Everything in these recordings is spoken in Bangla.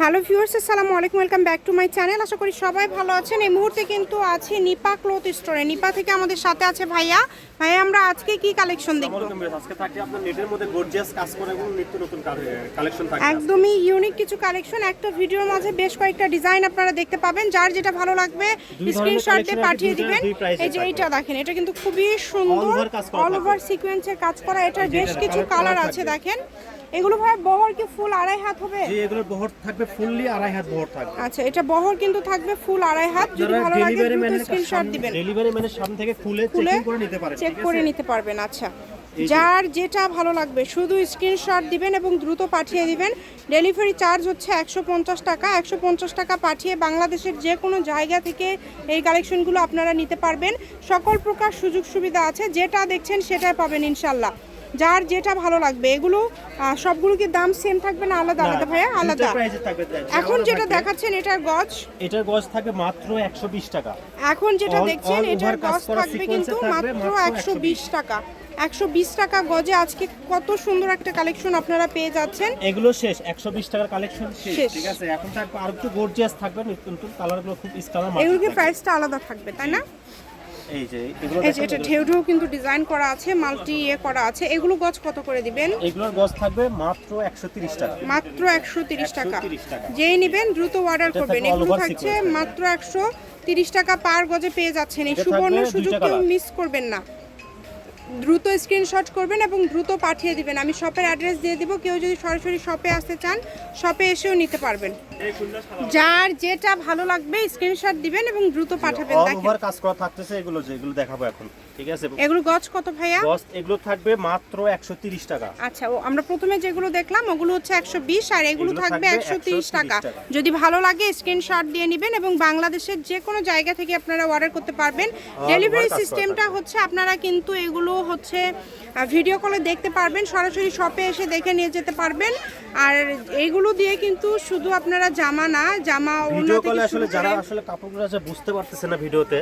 হ্যালো ভিউয়ার্স আসসালামু আলাইকুম welcome back to my channel. আশা করি সবাই ভালো আছেন। এই মুহূর্তে কিন্তু আছি নিপা ক্লথ স্টোরে। নিপা থেকে আমাদের সাথে আছে ভাইয়া। ভাইয়া আমরা আজকে কি কালেকশন দেখব? আজকে থাকছে আপনার নেটের মধ্যে গর্জিয়াস কাজ করে এবং নিত্য নতুন কালেকশন থাকবে একদমই ইউনিক কিছু কালেকশন একটা ভিডিওর মাঝে বেশ কয়েকটা ডিজাইন আপনারা দেখতে পাবেন। যার যেটা ভালো লাগবে স্ক্রিনশট দিয়ে পাঠিয়ে দিবেন। এই যে। এইটা দেখেন এটা কিন্তু খুবই সুন্দর অল। ওভার সিকোয়েন্সের কাজ করা। এটার বেশ কিছু কালার আছে দেখেন। এগুলো ভাই বহর কি ফুল আড়াই হাত হবে? যে এগুলোর বহর থাকবে ফুললি আড়াই হাত বহর থাকবে। আচ্ছা এটা বহর কিন্তু থাকবে ফুল আড়াই হাত যদি ভালো লাগে দ্রুত স্ক্রিনশট দিবেন। ডেলিভারি ম্যানের সামনে থেকে খুলে চেকিং করে নিতে পারেন চেক করে নিতে পারবেন আচ্ছা। যার যেটা ভালো লাগবে শুধু স্ক্রিনশট দিবেন এবং দ্রুত পাঠিয়ে দিবেন। ডেলিভারি চার্জ হচ্ছে একশো পঞ্চাশ টাকা। একশো পঞ্চাশ টাকা পাঠিয়ে বাংলাদেশের যে কোনো জায়গা থেকে এই কালেকশনগুলো আপনারা নিতে পারবেন। সকল প্রকার সুযোগ সুবিধা আছে যেটা দেখছেন সেটাই পাবেন ইনশাল্লাহ। যার যেটা ভালো লাগবে এগুলো সবগুলো কি দাম সেম থাকবে না আলাদা আলাদা ভাইয়া? আলাদা। এখন যেটা দেখাচ্ছেন এটার গজ? এটার গজ থাকে মাত্র 120 টাকা। এখন যেটা দেখছেন এটার গজ থাকবে কিন্তু মাত্র মাত্র একশো বিশ টাকা। একশো বিশ টাকা গজে আজকে কত সুন্দর একটা কালেকশন আপনারা পেয়ে যাচ্ছেন। এগুলো শেষ 120 টাকার কালেকশন শেষ। ঠিক আছে? এখন থাকবে আর একটু গর্জিয়াস থাকবে নতুন কালারগুলো খুব স্কালার এগুলো কি প্রাইসটা আলাদা থাকবে তাই না? এই যে এগুলো এই যে এটা ঢেউ ঢেউ কিন্তু ডিজাইন করা আছে মাল্টি ইয়ে করা আছে। এগুলো গজ কত করে দিবেন? এগুলোর গজ থাকবে মাত্র 130 টাকা। মাত্র একশো তিরিশ টাকা। 130 টাকা। যেই নিবেন দ্রুত অর্ডার করবেন। এগুলো থাকছে মাত্র একশো তিরিশ টাকা পার গজে পেয়ে যাচ্ছেন। এই সুবর্ণ সুযোগ মিস করবেন না। দ্রুত স্ক্রিনশট করবেন এবং দ্রুত পাঠিয়ে দিবেন। আমি শপের অ্যাড্রেস দিয়ে দিব। কেউ যদি সরাসরি শপে আসতে চান শপে এসেও নিতে পারবেন। যার যেটা ভালো লাগবে স্ক্রিনশট দিবেন এবং দ্রুত পাঠাবেন। ওভার কাজ করা থাকতেছে এগুলো যেগুলো দেখাবো এখন। ঠিক আছে? এগুলো গজ কত ভাইয়া? গজ এগুলো থাকবে মাত্র 130 টাকা। আচ্ছা ও আমরা প্রথমে যেগুলো দেখলাম ওগুলো হচ্ছে একশো বিশ আর এগুলো থাকবে থাকবে একশো তিরিশ 130 টাকা। টাকা। যদি ভালো লাগে স্ক্রিনশট দিয়ে নেবেন এবং বাংলাদেশের যে কোনো জায়গা থেকে আপনারা অর্ডার করতে পারবেন। ডেলিভারি সিস্টেমটা হচ্ছে আপনারা কিন্তু এগুলো হচ্ছে ভিডিও কলে দেখতে পারবেন সরাসরি শপে এসে দেখে নিয়ে যেতে পারবেন। আর এইগুলো দিয়ে কিন্তু শুধু আপনারা জামা না জামা অন্য ভিডিও কলে আসলে যারা আসলে কাপড়গুলো আছে বুঝতে পারতেছে না ভিডিওতে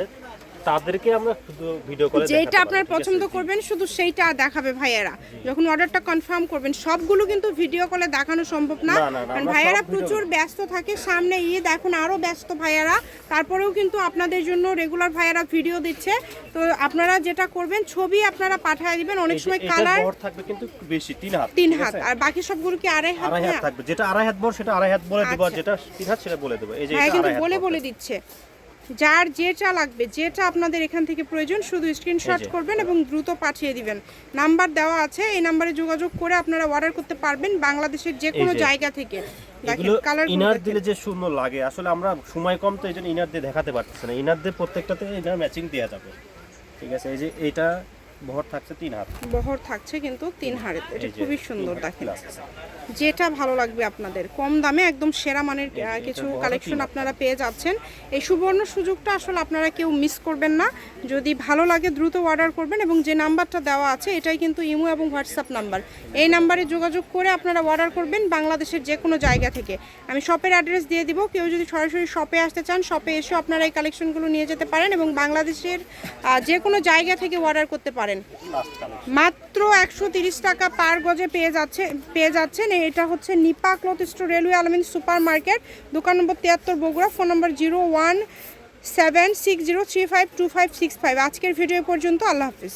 তাদেরকে আমরা শুধু ভিডিও কলে যেটা আপনার পছন্দ করবেন শুধু সেইটা দেখাবে ভাইয়েরা। যখন অর্ডারটা কনফার্ম করবেন সবগুলো কিন্তু ভিডিও কলে দেখানো সম্ভব না কারণ ভাইয়েরা প্রচুর ব্যস্ত থাকে সামনে ঈদ এখন আরও ব্যস্ত ভাইয়েরা। তারপরেও কিন্তু আপনাদের জন্য রেগুলার ভাইয়েরা ভিডিও দিচ্ছে। তো আপনারা যেটা করবেন ছবি আপনারা পাঠিয়ে দিবেন অনেক সময় কালার থাকবে কিন্তু বেশি তিন হাত তিন হাত আর বাকি সবগুলো কি আড়াই হাত? আড়াই হাত থাকবে যেটা আড়াই হাত বড় সেটা আড়াই হাত বলে দেবো আর আচ্ছা। যেটা তিন হাত সেটা বলে দেবো এই যে হ্যাঁ কিন্তু বলে বলে দিচ্ছে। যার যেটা লাগবে যেটা আপনাদের এখান থেকে প্রয়োজন শুধু স্ক্রিনশট করবেন এবং দ্রুত পাঠিয়ে দিবেন। নাম্বার দেওয়া আছে এই নাম্বারে যোগাযোগ করে আপনারা অর্ডার করতে পারবেন বাংলাদেশের যে। কোনো জায়গা থেকে। ইনার দিলে যে সুন্দর লাগে আসলে আমরা সময় কম তো এই জন্য ইনার দিয়ে দেখাতে পারতেছি না। ইনার দিয়ে প্রত্যেকটাতে ইনার ম্যাচিং দেওয়া যাবে। ঠিক আছে এই যে এইটা বহর থাকছে তিন হাত। বহর থাকছে কিন্তু তিন হাড়ে এটা খুবই সুন্দর দেখেন। যেটা ভালো লাগবে আপনাদের। কম দামে একদম সেরা মানের কিছু কালেকশন আপনারা পেয়ে যাচ্ছেন। এই সুবর্ণ সুযোগটা আসলে আপনারা কেউ মিস করবেন না। যদি ভালো লাগে দ্রুত অর্ডার করবেন এবং যে নাম্বারটা দেওয়া আছে এটাই কিন্তু ইমো এবং হোয়াটসঅ্যাপ নাম্বার। এই নাম্বারে যোগাযোগ করে আপনারা অর্ডার করবেন বাংলাদেশের যে কোনো জায়গা থেকে। আমি শপের অ্যাড্রেস দিয়ে দিব। কেউ যদি সরাসরি শপে আসতে চান শপে এসে আপনারা এই কালেকশনগুলো নিয়ে যেতে পারেন এবং বাংলাদেশের যে কোনো জায়গা থেকে অর্ডার করতে পারেন। Color। মাত্র একশো তিরিশ টাকা পার গজে পেয়ে যাচ্ছে পেয়ে যাচ্ছেন। এটা হচ্ছে নিপা ক্লথ স্টোর রেলওয়ে আলমিন সুপার মার্কেট দোকান নম্বর তিয়াত্তর Bogura phone number zero one seven six zero three five two five six five. আজকের ভিডিও পর্যন্ত আল্লাহ হাফিজ।